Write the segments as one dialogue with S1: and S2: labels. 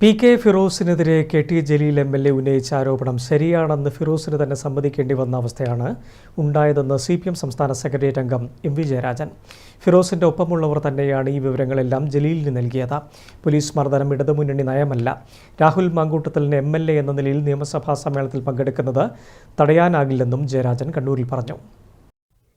S1: P K ഫിറോസിനെതിരെ K T Jaleel M L A ഉന്നയിച്ച ആരോപണം ശരിയാണെന്ന് ഫിറോസിന് തന്നെ സമ്മതിക്കേണ്ടി വന്ന അവസ്ഥയാണ് ഉണ്ടായതെന്ന് സി പി എം സംസ്ഥാന സെക്രട്ടേറിയറ്റ് അംഗം എം വി ജയരാജൻ. ഫിറോസിന്റെ ഒപ്പമുള്ളവർ തന്നെയാണ് ഈ വിവരങ്ങളെല്ലാം ജലീലിന് നൽകിയത്. പോലീസ് മർദ്ദനം ഇടതുമുന്നണി നയമല്ല. രാഹുൽ മാങ്കൂട്ടത്തലിന് എം എൽ എ എന്ന നിലയിൽ നിയമസഭാ സമ്മേളനത്തിൽ പങ്കെടുക്കുന്നത് തടയാനാകില്ലെന്നും ജയരാജൻ കണ്ണൂരിൽ പറഞ്ഞു.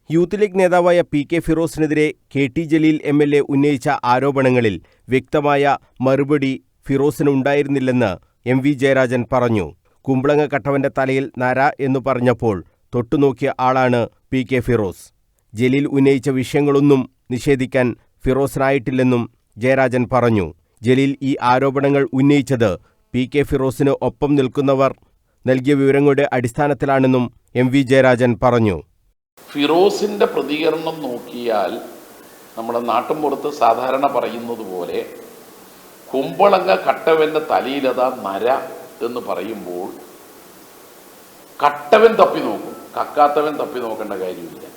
S2: യൂത്ത് ലീഗ് നേതാവായ P K ഫിറോസിനെതിരെ K T Jaleel M L A ഉന്നയിച്ച ആരോപണങ്ങളിൽ വ്യക്തമായ മറുപടി ഫിറോസിന് ഉണ്ടായിരുന്നില്ലെന്ന് എം വി ജയരാജൻ പറഞ്ഞു. കുമ്പളങ്ങ കട്ടവന്റെ തലയിൽ നര എന്നു പറഞ്ഞപ്പോൾ തൊട്ടുനോക്കിയ ആളാണ് പി കെ ഫിറോസ്. ജലീൽ ഉന്നയിച്ച വിഷയങ്ങളൊന്നും നിഷേധിക്കാൻ ഫിറോസിനായിട്ടില്ലെന്നും ജയരാജൻ പറഞ്ഞു. ജലീൽ ഈ ആരോപണങ്ങൾ ഉന്നയിച്ചത് പി കെ ഫിറോസിന് ഒപ്പം നിൽക്കുന്നവർ നൽകിയ വിവരങ്ങളുടെ അടിസ്ഥാനത്തിലാണെന്നും എം വി ജയരാജൻ പറഞ്ഞു.
S3: ഫിറോസിന്റെ പ്രതികരണം നോക്കിയാൽ നമ്മുടെ നാട്ടിൻപുറത്ത് സാധാരണ പറയുന്നത് പോലെ കുമ്പളങ്ങ കട്ടവന്റെ തലയിലതാ നര എന്ന് പറയുമ്പോൾ കട്ടവൻ തപ്പി നോക്കും. കക്കാത്തവൻ തപ്പി നോക്കേണ്ട കാര്യമില്ല.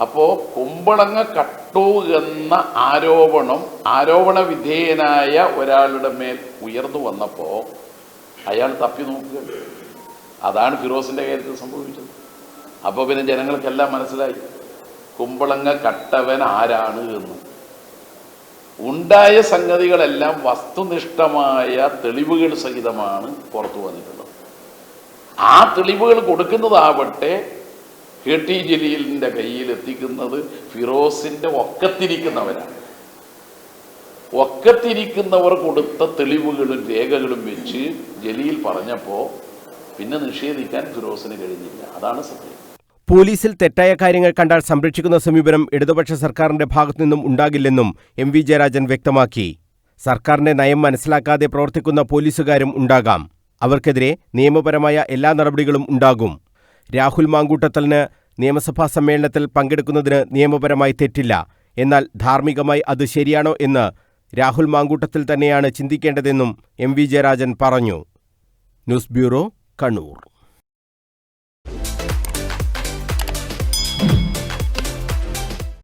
S3: അപ്പോ കുമ്പളങ്ങ കട്ടു എന്ന ആരോപണം ആരോപണ വിധേയനായ ഒരാളുടെ മേൽ ഉയർന്നു വന്നപ്പോ അയാൾ തപ്പി നോക്കുക. അതാണ് ഫിറോസിന്റെ കാര്യത്തിൽ സംഭവിച്ചത്. അപ്പോൾ പിന്നെ ജനങ്ങൾക്കെല്ലാം മനസ്സിലായി. കുമ്പളങ്ങ കട്ടവൻ ആരാണ് എന്ന്. ഉണ്ടായ സംഗതികളെല്ലാം വസ്തുനിഷ്ഠമായ തെളിവുകൾ സഹിതമാണ് പുറത്തു വന്നിട്ടുള്ളത്. ആ തെളിവുകൾ കൊടുക്കുന്നതാവട്ടെ കെ ടി ജലീലിന്റെ കയ്യിൽ എത്തിക്കുന്നത് ഫിറോസിന്റെ ഒക്കത്തിരിക്കുന്നവരാണ്. ഒക്കത്തിരിക്കുന്നവർ കൊടുത്ത തെളിവുകളും രേഖകളും വെച്ച് ജലീൽ പറഞ്ഞപ്പോൾ പിന്നെ നിഷേധിക്കാൻ ഫിറോസിന് കഴിഞ്ഞില്ല. അതാണ് സത്യം.
S2: പോലീസിൽ തെറ്റായ കാര്യങ്ങൾ കണ്ടാൽ സംരക്ഷിക്കുന്ന സമീപനം ഇടതുപക്ഷ സർക്കാരിന്റെ ഭാഗത്തുനിന്നും ഉണ്ടാകില്ലെന്നും എം വി ജയരാജൻ വ്യക്തമാക്കി. സർക്കാരിന്റെ നയം മനസ്സിലാക്കാതെ പ്രവർത്തിക്കുന്ന പോലീസുകാരും ഉണ്ടാകാം. അവർക്കെതിരെ നിയമപരമായ എല്ലാ നടപടികളും ഉണ്ടാകും. രാഹുൽ മാങ്കൂട്ടത്തലിന് നിയമസഭാ സമ്മേളനത്തിൽ പങ്കെടുക്കുന്നതിന് നിയമപരമായി തെറ്റില്ല. എന്നാൽ ധാർമ്മികമായി അത് ശരിയാണോ എന്ന് രാഹുൽ മാങ്കൂട്ടത്തിൽ തന്നെയാണ് ചിന്തിക്കേണ്ടതെന്നും എം വി ജയരാജൻ പറഞ്ഞു. News bureau Kannur.